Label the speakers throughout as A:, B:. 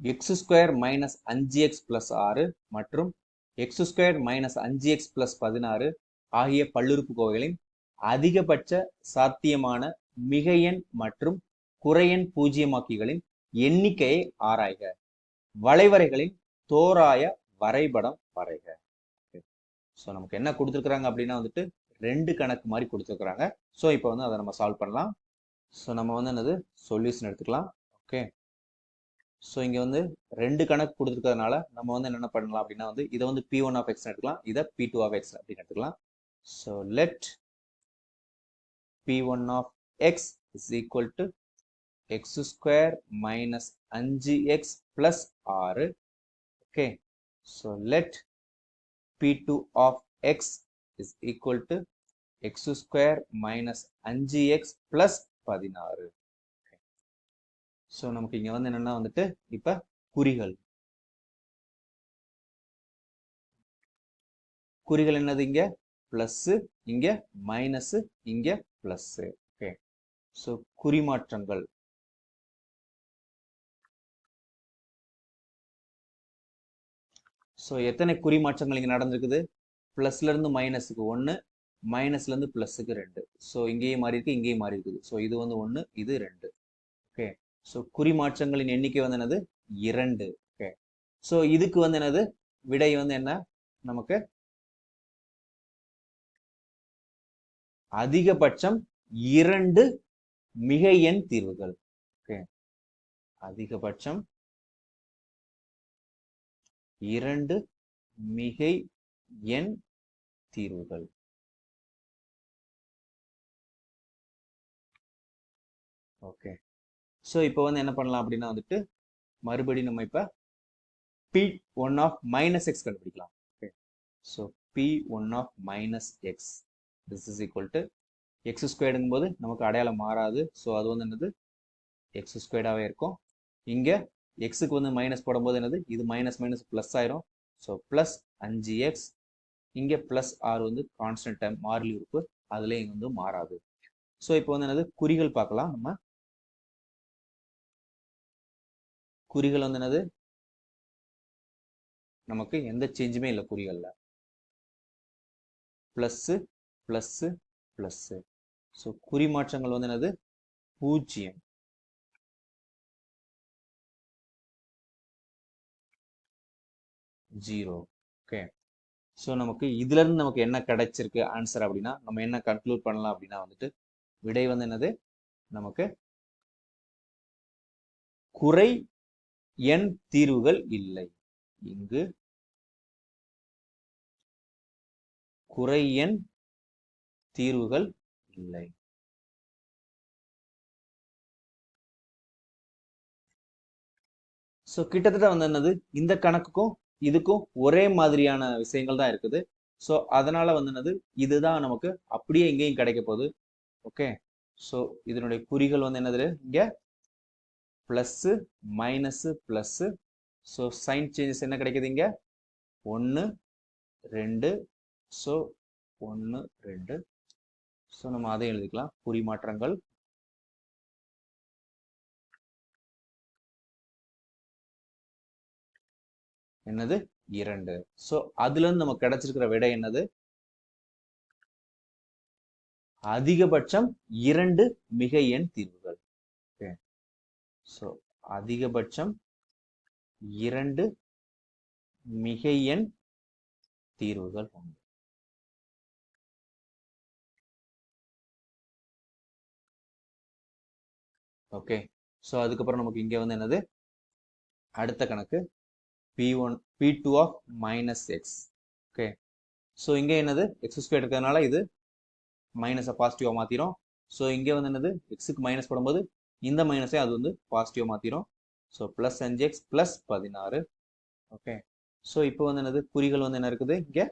A: X square minus அஞ்சு x plus ஆறு மற்றும் எக்ஸ் ஸ்கொயர் மைனஸ் அஞ்சு எக்ஸ் பிளஸ் பதினாறு ஆகிய பல்லுறுப்புக்கோவைகளின் அதிகபட்ச சாத்தியமான மிக எண் மற்றும் குறையன் பூஜ்ஜியமாக்கிகளின் எண்ணிக்கையை ஆராய்க. வளைவரைகளின் தோராய வரைபடம் வரைக. ஸோ நமக்கு என்ன கொடுத்துருக்குறாங்க அப்படின்னா வந்துட்டு ரெண்டு கணக்கு மாதிரி கொடுத்துருக்குறாங்க. ஸோ இப்போ வந்து அதை நம்ம சால்வ் பண்ணலாம். ஸோ நம்ம வந்து என்னது? சொல்யூஷன் எடுத்துக்கலாம். ஓகே ஸோ இங்கே வந்து ரெண்டு கணக்கு கொடுத்துருக்கறதுனால நம்ம வந்து என்னென்ன பண்ணலாம் அப்படின்னா வந்து இதை வந்து பி ஒன் ஆஃப் எக்ஸ் எடுத்துக்கலாம். இதை பி டூ ஆஃப் எக்ஸ் அப்படின்னு எடுத்துக்கலாம். So let p one of x is equal to x square minus அஞ்சு எக்ஸ் பிளஸ் ஆறு okay so let p two of x is equal to x square minus அஞ்சு x plus பதினாறு so நமக்கு இங்க வந்து என்னன்னா வந்துட்டு இப்ப குறிகள். குறிகள் என்னது இங்க? பிளஸ் இங்க மைனஸ் இங்க பிளஸ் ஓகே ஸோ குறிமாற்றங்கள். ஸோ எத்தனை குறிமாற்றங்கள் இங்க நடந்திருக்குது? ப்ளஸ்லேருந்து மைனஸுக்கு ஒன்று மைனஸ்ல இருந்து ரெண்டு. ஸோ இங்கேயும் மாறி இருக்கு இங்கேயும் மாறி இருக்குது ஸோ இது வந்து ஒன்று இது ரெண்டு. ஓகே ஸோ குறிமாற்றங்களின் எண்ணிக்கை வந்து என்னது? இரண்டு. ஓகே ஸோ இதுக்கு வந்து என்னது? விடை வந்து என்ன? நமக்கு அதிகபட்சம் இரண்டு மிக எண் தீர்வுகள். ஓகே அதிகபட்சம் இரண்டு மிகை எண் தீர்வுகள். ஓகே ஸோ இப்போ வந்து என்ன பண்ணலாம் அப்படின்னா வந்துட்டு மறுபடியும் நம்ம இப்போ p one of minus x கண்டுபிடிக்கலாம். Okay so p one of minus x this is equal to x ஸ்கொயர்டுங்கும் போது நமக்கு அடையாளம் மாறாது. ஸோ அது வந்து என்னது? எக்ஸ் ஸ்கொயர்டாகவே இருக்கும். இங்கே எக்ஸுக்கு வந்து மைனஸ் போடும்போது என்னது? இது மைனஸ் மைனஸ் ப்ளஸ் ஆயிரும். ஸோ ப்ளஸ் அஞ்சு எக்ஸ் இங்கே ப்ளஸ் ஆறு வந்து கான்ஸ்டன்ட் டைம் மாறிலி உறுப்பு. அதுலேயும் இங்கே வந்து மாறாது. ஸோ இப்போ வந்து என்னது? குறிகள் பார்க்கலாம் நம்ம. குறிகள் வந்து என்னது? நமக்கு எந்த சேஞ்சுமே இல்லை குறிகளில். ப்ளஸ்ஸு ப்ளஸ்ஸு ப்ளஸ்ஸு ஸோ குறி மாற்றங்கள் வந்து என்னது? பூஜ்ஜியம். ஜீரோ ஓகே ஸோ நமக்கு இதுல இருந்து நமக்கு என்ன கிடைச்சிருக்கு? ஆன்சர் அப்படின்னா நம்ம என்ன கன்க்ளூட் பண்ணலாம் அப்படின்னா வந்துட்டு விடை வந்து என்னது? நமக்கு குறை எண் தீர்வுகள் இல்லை. இங்கு குறை எண் தீர்வுகள் இல்லை. ஸோ கிட்டத்தட்ட வந்து என்னது? இந்த கணக்குக்கும் இதுக்கும் ஒரே மாதிரியான விஷயங்கள் தான் இருக்குது. ஸோ அதனால வந்து என்னது? இதுதான் நமக்கு அப்படியே எங்கேயும் கிடைக்க போகுது. ஓகே ஸோ இதனுடைய குறிகள் வந்து என்னது? இங்கே plus minus plus. So sign changes என்ன கிடைக்குது இங்கே? ஒன்று ரெண்டு. ஸோ ஒன்று ரெண்டு. ஸோ நம்ம அதையும் எழுதிக்கலாம். குறிமாற்றங்கள் என்னது? இரண்டு. ஸோ அதுலேருந்து நமக்கு கிடைச்சிருக்கிற விடை என்னது? அதிகபட்சம் இரண்டு மிக எண் தீர்வுகள். ஸோ அதிகபட்சம் இரண்டு மிகையெண் எண் தீர்வுகள் உண்டு. ஓகே ஸோ அதுக்கப்புறம் நமக்கு இங்கே வந்து என்னது? அடுத்த கணக்கு. P one p two of minus x okay so இங்கே என்னது? எக்ஸ் ஸ்கொயர் இருக்கிறதுனால இது மைனஸை பாசிட்டிவாக மாற்றிடும் ஸோ இங்கே வந்து என்னது? எக்ஸுக்கு மைனஸ் போடும்போது இந்த மைனஸை அது வந்து பாசிட்டிவாக மாற்றிடும் ஸோ ப்ளஸ் அஞ்சு எக்ஸ் ப்ளஸ் பதினாறு. ஓகே ஸோ இப்போ வந்து என்னது? குறிகள் வந்து என்ன இருக்குது? இங்கே.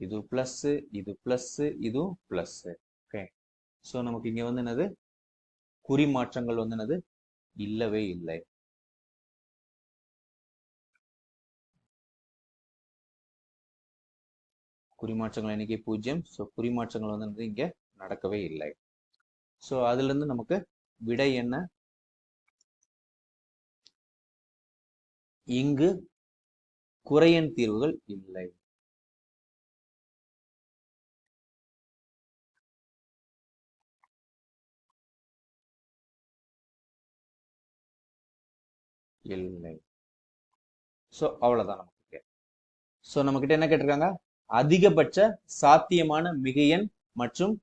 A: இது ப்ளஸ்ஸு இது ப்ளஸ்ஸு இதுவும் ப்ளஸ்ஸு ஓகே ஸோ நமக்கு இங்கே வந்து என்னது? குறி மாற்றங்கள் வந்து என்னது? இல்லவே இல்லை. குறிமாற்றங்கள் எண்ணிக்கை பூஜ்ஜியம். ஸோ குறிமாற்றங்கள் வந்து இங்கே நடக்கவே இல்லை. ஸோ அதுலேருந்து நமக்கு விடை என்ன? இங்கு குறையன் தீர்வுகள் இல்லை. இல்லை. ஸோ அவ்வளோதான் நமக்கு. ஸோ நம்மக்கிட்ட என்ன கேட்டிருக்காங்க? அதிகபட்ச சாத்தியமான மிகையன் மற்றும்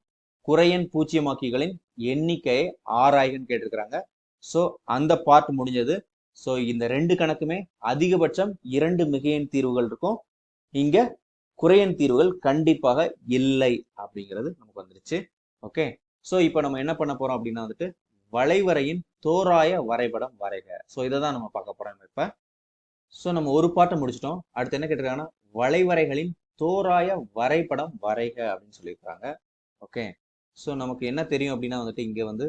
A: குறையன் பூச்சியமாக்கிகளின் எண்ணிக்கையை ஆராய்கன்னு கேட்டிருக்கிறாங்க. ஸோ அந்த பார்ட் முடிஞ்சது. ஸோ இந்த ரெண்டு கணக்குமே அதிகபட்சம் இரண்டு மிகையன் தீர்வுகள் இருக்கும். இங்க குறையன் தீர்வுகள் கண்டிப்பாக இல்லை அப்படிங்கிறது நமக்கு வந்துருச்சு. ஓகே ஸோ இப்போ நம்ம என்ன பண்ண போறோம் அப்படின்னா வந்துட்டு வளைவரையின் தோராய வரைபடம் வரைக. ஸோ இதை தான் நம்ம பார்க்க போறோம் இப்போ. ஸோ நம்ம ஒரு பாட்டை முடிச்சிட்டோம். அடுத்து என்ன கேட்டிருக்காங்கன்னா வளைவரைகளின் தோராய வரைபடம் வரைக அப்படின்னு சொல்லியிருக்காங்க ஓகே ஸோ நமக்கு என்ன தெரியும் அப்படின்னா வந்துட்டு இங்கே வந்து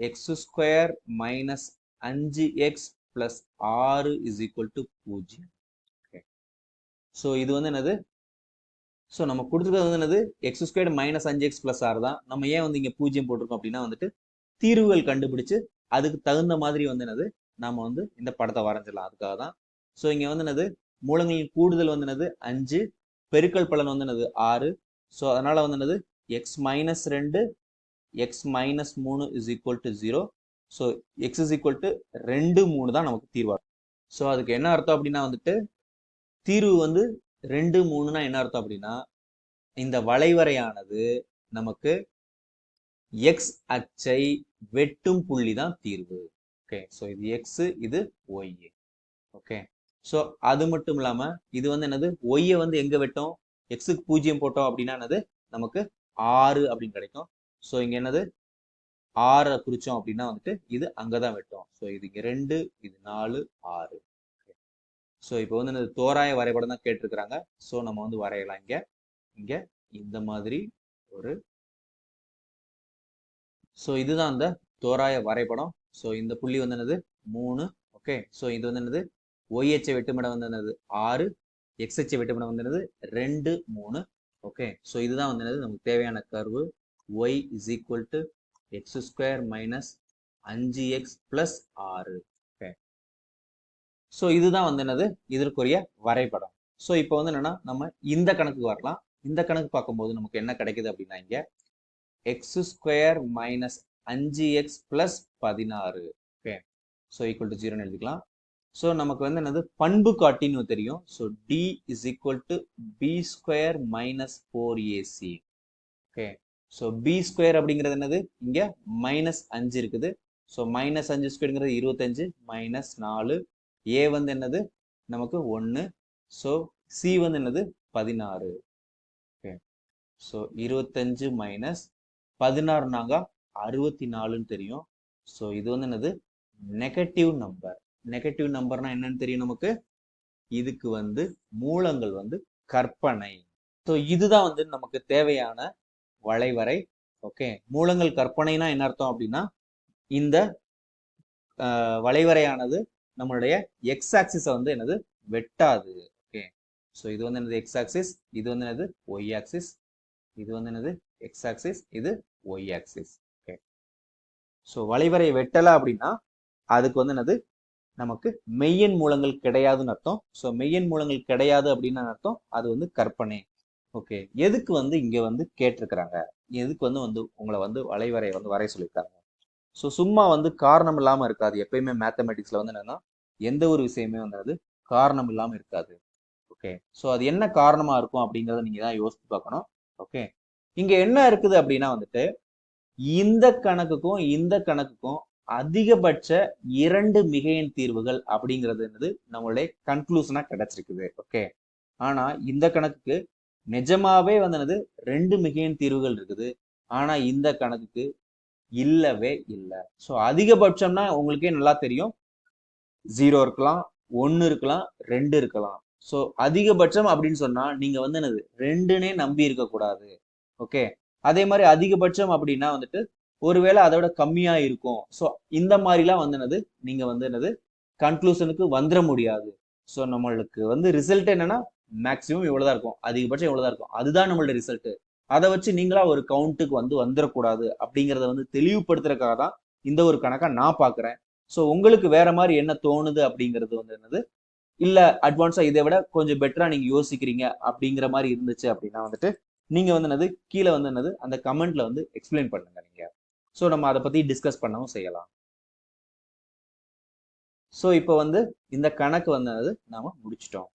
A: எக்ஸ் ஸ்கொயர் மைனஸ் அஞ்சு எக்ஸ் பிளஸ் ஆறு இஸ் ஈக்குவல் டு பூஜ்ஜியம். ஓகே ஸோ இது வந்து என்னது? ஸோ நம்ம கொடுத்துருக்கிறது வந்து என்னது? எக்ஸ் ஸ்கொயர் மைனஸ் அஞ்சு எக்ஸ் பிளஸ் ஆறு தான். நம்ம ஏன் வந்து இங்கே பூஜ்ஜியம் போட்டிருக்கோம் அப்படின்னா வந்துட்டு தீர்வுகள் கண்டுபிடிச்சு அதுக்கு தகுந்த மாதிரி வந்து என்னது? நாம் வந்து இந்த படத்தை வரைஞ்சிடலாம். அதுக்காக தான். ஸோ இங்கே வந்து என்னது? மூலங்களின் கூடுதல் வந்து என்னது? அஞ்சு. பெருக்கல் பலன் வந்து என்னது? ஆறு. ஸோ அதனால் வந்து என்னது? எக்ஸ் மைனஸ் ரெண்டு எக்ஸ் மைனஸ் மூணு is equal to zero so x is equal to ரெண்டு மூணு தான் நமக்கு தீர்வா ஸோ அதுக்கு என்ன அர்த்தம் அப்படின்னா வந்துட்டு தீர்வு வந்து ரெண்டு மூணுனா என்ன அர்த்தம் அப்படின்னா இந்த வளைவரையானது நமக்கு எக்ஸ் அச்சை வெட்டும் புள்ளி தான் தீர்வு. ஓகே ஸோ இது எக்ஸ் இது ஒய் ஓகே ஸோ அது மட்டும் இல்லாமல் இது வந்து என்னது ஒய்யை வந்து எங்க வெட்டும்? எக்ஸுக்கு பூஜ்ஜியம் போட்டோம் அப்படின்னா என்னது நமக்கு ஆறு அப்படின்னு கிடைக்கும். ஸோ இங்க என்னது? ஆறை குறித்தோம் அப்படின்னா வந்துட்டு இது அங்கதான் வெட்டும் ஸோ இது இங்கே ரெண்டு இது நாலு ஆறு. ஸோ இப்போ வந்து என்னது? தோராய வரைபடம் தான் கேட்டிருக்கிறாங்க. ஸோ நம்ம வந்து வரையலாம் இங்க. இங்க இந்த மாதிரி ஒரு ஸோ இதுதான் அந்த தோராய வரைபடம். ஸோ இந்த புள்ளி வந்து என்னது? மூணு. ஓகே ஸோ இது வந்து என்னது? ஒய் வெட்டுமிடம் வந்து என்னது? ஆறு. எக்ஸ்எச்ச வெட்டுமிடம் வந்து என்னது? ரெண்டு மூணு. ஓகே ஸோ இதுதான் வந்து என்னது? நமக்கு தேவையான curve y is equal to x square minus அஞ்சு எக்ஸ் பிளஸ் ஆறு. ஓகே ஸோ இதுதான் வந்து என்னது? இதற்குரிய வரைபடம். ஸோ இப்போ வந்து என்னன்னா நம்ம இந்த கணக்குக்கு வரலாம். இந்த கணக்கு பார்க்கும்போது நமக்கு என்ன கிடைக்குது அப்படின்னா இங்க எக்ஸ் ஸ்கொயர் மைனஸ் அஞ்சு எக்ஸ் பிளஸ் பதினாறு. ஓகே ஸோ ஈக்குவல் டு ஜீரோன்னு எழுதிக்கலாம். ஸோ நமக்கு வந்து என்னது? பண்பு காட்டின்னு தெரியும். So D is equal to b square minus four ac okay so b square அப்படிங்கிறது என்னது? இங்கே மைனஸ் அஞ்சு இருக்குது. ஸோ மைனஸ் அஞ்சு ஸ்கொயருங்கிறது இருபத்தஞ்சு மைனஸ் நாலு. ஏ வந்து என்னது? நமக்கு ஒன்று ஸோ சி வந்து என்னது? பதினாறு. ஓகே ஸோ இருபத்தஞ்சு மைனஸ் பதினாறுனாங்க அறுபத்தி நாலுன்னு தெரியும். ஸோ இது வந்து என்னது? நெகட்டிவ் நம்பர் நெகட்டிவ் நம்பர்னா என்னன்னு தெரியும் நமக்கு? இதுக்கு வந்து மூலங்கள் வந்து கற்பனை. ஸோ இதுதான் வந்து நமக்கு தேவையான வளைவரை. ஓகே மூலங்கள் கற்பனைனா என்ன அர்த்தம் அப்படின்னா இந்த வளைவரையானது நம்மளுடைய எக்ஸ் ஆக்சிஸை வந்து என்னது? வெட்டாது. ஓகே ஸோ இது வந்து என்னது? எக்ஸ் ஆக்சிஸ் இது வந்து என்னது? ஒய் ஆக்சிஸ் இது வந்து என்னது? எக்ஸ் ஆக்சிஸ் இது ஒய் ஆக்சிஸ் ஓகே ஸோ வளைவரை வெட்டலை அப்படின்னா அதுக்கு வந்து என்னது? நமக்கு மெய்யன் மூலங்கள் கிடையாதுன்னு அர்த்தம். ஸோ மெய்யன் மூலங்கள் கிடையாது அப்படின்னு அர்த்தம். அது வந்து கற்பனை. ஓகே எதுக்கு வந்து இங்க வந்து கேட்டிருக்கிறாங்க? எதுக்கு வந்து வந்து உங்களை வந்து வளைவரை வந்து வரைய சொல்லியிருக்காங்க? ஸோ சும்மா வந்து காரணம் இல்லாம இருக்காது. எப்பயுமே மேத்தமெட்டிக்ஸ்ல வந்து என்னன்னா எந்த ஒரு விஷயமே வந்து அது காரணம் இல்லாம இருக்காது. ஓகே ஸோ அது என்ன காரணமா இருக்கும் அப்படிங்கிறத நீங்க தான் யோசிச்சு பார்க்கணும். ஓகே இங்க என்ன இருக்குது அப்படின்னா வந்துட்டு இந்த கணக்குக்கும் இந்த கணக்குக்கும் அதிகபட்ச இரண்டு மிகையின் தீர்வுகள் அப்படிங்கிறது என்னது? நம்மளுடைய கன்க்ளூஷனா கிடைச்சிருக்குது. ஓகே ஆனா இந்த கணக்குக்கு நிஜமாவே வந்து என்னது? ரெண்டு மிகையின் தீர்வுகள் இருக்குது. ஆனா இந்த கணக்குக்கு இல்லவே இல்லை. ஸோ அதிகபட்சம்னா உங்களுக்கே நல்லா தெரியும். ஜீரோ இருக்கலாம் ஒன்று இருக்கலாம் ரெண்டு இருக்கலாம். ஸோ அதிகபட்சம் அப்படின்னு சொன்னா நீங்க வந்து என்னது? ரெண்டுனே நம்பி இருக்கக்கூடாது. ஓகே அதே மாதிரி அதிகபட்சம் அப்படின்னா வந்துட்டு ஒருவேளை அதை விட கம்மியா இருக்கும். ஸோ இந்த மாதிரிலாம் வந்து என்னது? நீங்க வந்து என்னது? கன்க்ளூஷனுக்கு வந்துட முடியாது. ஸோ நம்மளுக்கு வந்து ரிசல்ட் என்னன்னா மேக்ஸிமம் இவ்வளோதான் இருக்கும். அதிகபட்சம் இவ்வளோதான் இருக்கும். அதுதான் நம்மளோட ரிசல்ட் அதை வச்சு நீங்களா ஒரு கவுண்ட்டுக்கு வந்து வந்துடக்கூடாது அப்படிங்கிறத வந்து தெளிவுபடுத்துறதுக்காக தான் இந்த ஒரு கணக்கை நான் பார்க்குறேன். ஸோ உங்களுக்கு வேற மாதிரி என்ன தோணுது அப்படிங்கிறது வந்து என்னது? இல்லை அட்வான்ஸாக இதை விட கொஞ்சம் பெட்டராக நீங்கள் யோசிக்கிறீங்க அப்படிங்கிற மாதிரி இருந்துச்சு அப்படின்னா வந்துட்டு நீங்கள் வந்து என்னது? கீழே வந்து என்னது? அந்த கமெண்ட்ல வந்து எக்ஸ்பிளைன் பண்ணுங்க நீங்கள் ஸோ நம்ம அதை பற்றி டிஸ்கஸ் பண்ணவும் செய்யலாம். ஸோ இப்போ வந்து இந்த கணக்கு வந்தது நாம் முடிச்சிட்டோம்.